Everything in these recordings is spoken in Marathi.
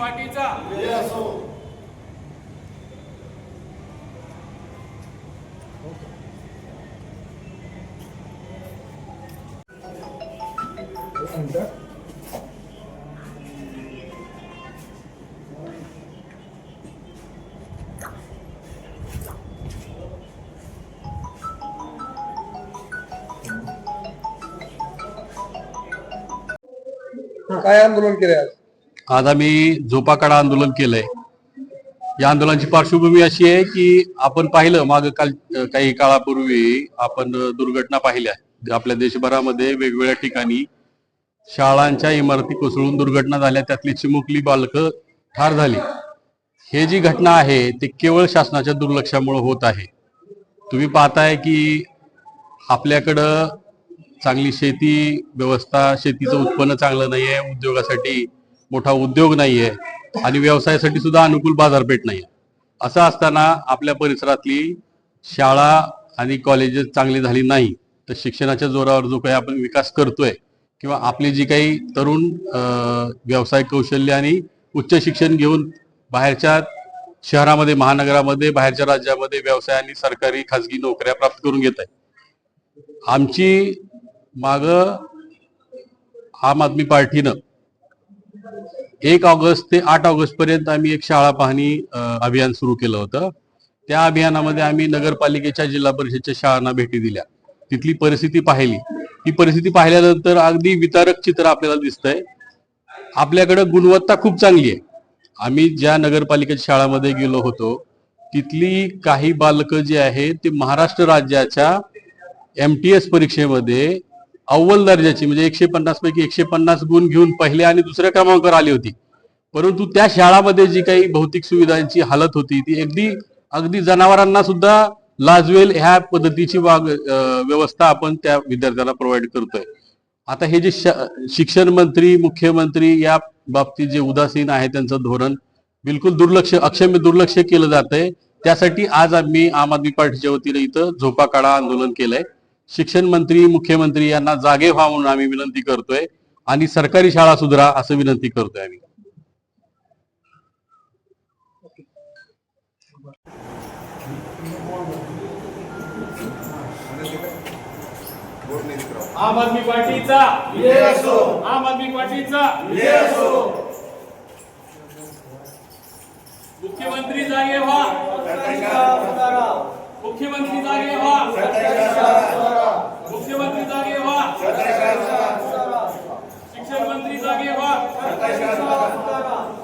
पार्टीचा काय आंदोलन केले आज? आज आम्ही झोपाकाडा आंदोलन केलंय. या आंदोलनाची पार्श्वभूमी अशी आहे की आपण पाहिलं माग काल काही काळापूर्वी आपण दुर्घटना पाहिल्या. आपल्या देशभरामध्ये वेगवेगळ्या ठिकाणी शाळांच्या इमारती कोसळून दुर्घटना झाल्या. त्यातली चिमुकली बालकं ठार झाली. हे जी घटना आहे ते केवळ शासनाच्या दुर्लक्षामुळे होत आहे. तुम्ही पाहताय की आपल्याकडं चांगली शेती व्यवस्था शेतीचं उत्पन्न चांगलं नाही आहे उद्योगासाठी मोठा उद्योग नाहीये आणि व्यवसायासाठी सुद्धा अनुकूल बाजारपेठ नाही असं असताना आपल्या परिसरातली शाळा आणि कॉलेजेस चांगली झाली नाही तर शिक्षणाच्या जोरावर जो काही आपण विकास करतोय किंवा आपली जी काही तरुण व्यवसाय कौशल्य आणि उच्च शिक्षण घेऊन बाहेरच्या शहरामध्ये महानगरामध्ये बाहेरच्या राज्यामध्ये व्यवसाय आणि सरकारी खाजगी नोकऱ्या प्राप्त करून घेत आहे आमची माग आम आदमी पार्टीनं एक ऑगस्ट ते आठ ऑगस्ट पर्यंत आम्ही एक शाळा पाहणी अभियान सुरू केलं होतं. त्या अभियानामध्ये आम्ही नगरपालिकेच्या जिल्हा परिषदच्या शाळांना भेटी दिल्या. तिथली परिस्थिती पाहिली. ही परिस्थिती पाहिल्यानंतर अगदी वितारक चित्र आपल्याला दिसतंय. आपल्याकडे गुणवत्ता खूप चांगली आहे. आम्ही ज्या नगरपालिकेच्या शाळामध्ये गेलो होतो तिथली काही बालकं जी आहेत ते महाराष्ट्र राज्याच्या एम टी एस परीक्षेमध्ये अव्वल दर्जाची म्हणजे एकशे पन्नास पैकी एकशे पन्नास गुण घेऊन पहिल्या आणि दुसऱ्या क्रमांकावर आली होती. परंतु त्या शाळामध्ये जी काही भौतिक सुविधांची हालत होती ती अगदी अगदी जनावरांना सुद्धा लाजवेल ह्या पद्धतीची वाग व्यवस्था आपण त्या विद्यार्थ्यांना प्रोव्हाइड करतोय. आता हे जे शिक्षण मंत्री मुख्यमंत्री या बाबतीत जे उदासीन आहे त्यांचं धोरण बिलकुल दुर्लक्ष अक्षम्य दुर्लक्ष केलं जात आहे त्यासाठी आज आम्ही आम आदमी पार्टीच्या वतीने इथं झोपा काढा आंदोलन केलंय. शिक्षण मंत्री मुख्यमंत्री यांना जागे व्हा म्हणून आम्ही विनंती करतोय आणि सरकारी शाळा सुधारा असं विनंती करतोय आम्ही. आम आदमी पार्टीचा. आम आदमी पार्टीचा. मुख्यमंत्री जागे व्हा. मुख्यमंत्री जागे व्हा. मुख्यमंत्री जागे व्हा. शिक्षण मंत्री जागे व्हा.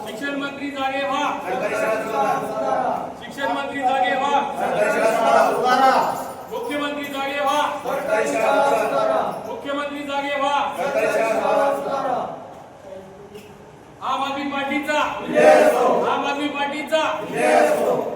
शिक्षण मंत्री जागे व्हा. शिक्षण मंत्री जागे व्हा. मुख्यमंत्री जागे व्हा. मुख्यमंत्री जागे व्हा. आम आदमी पार्टीचा. आम आदमी पार्टीचा.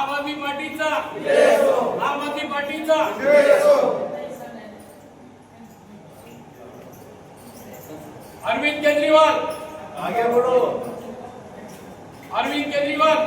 आम आदमी पार्टीचा आम आदमी पार्टीचा अरविंद केजरीवाल. आगे बढ़ो. अरविंद केजरीवाल.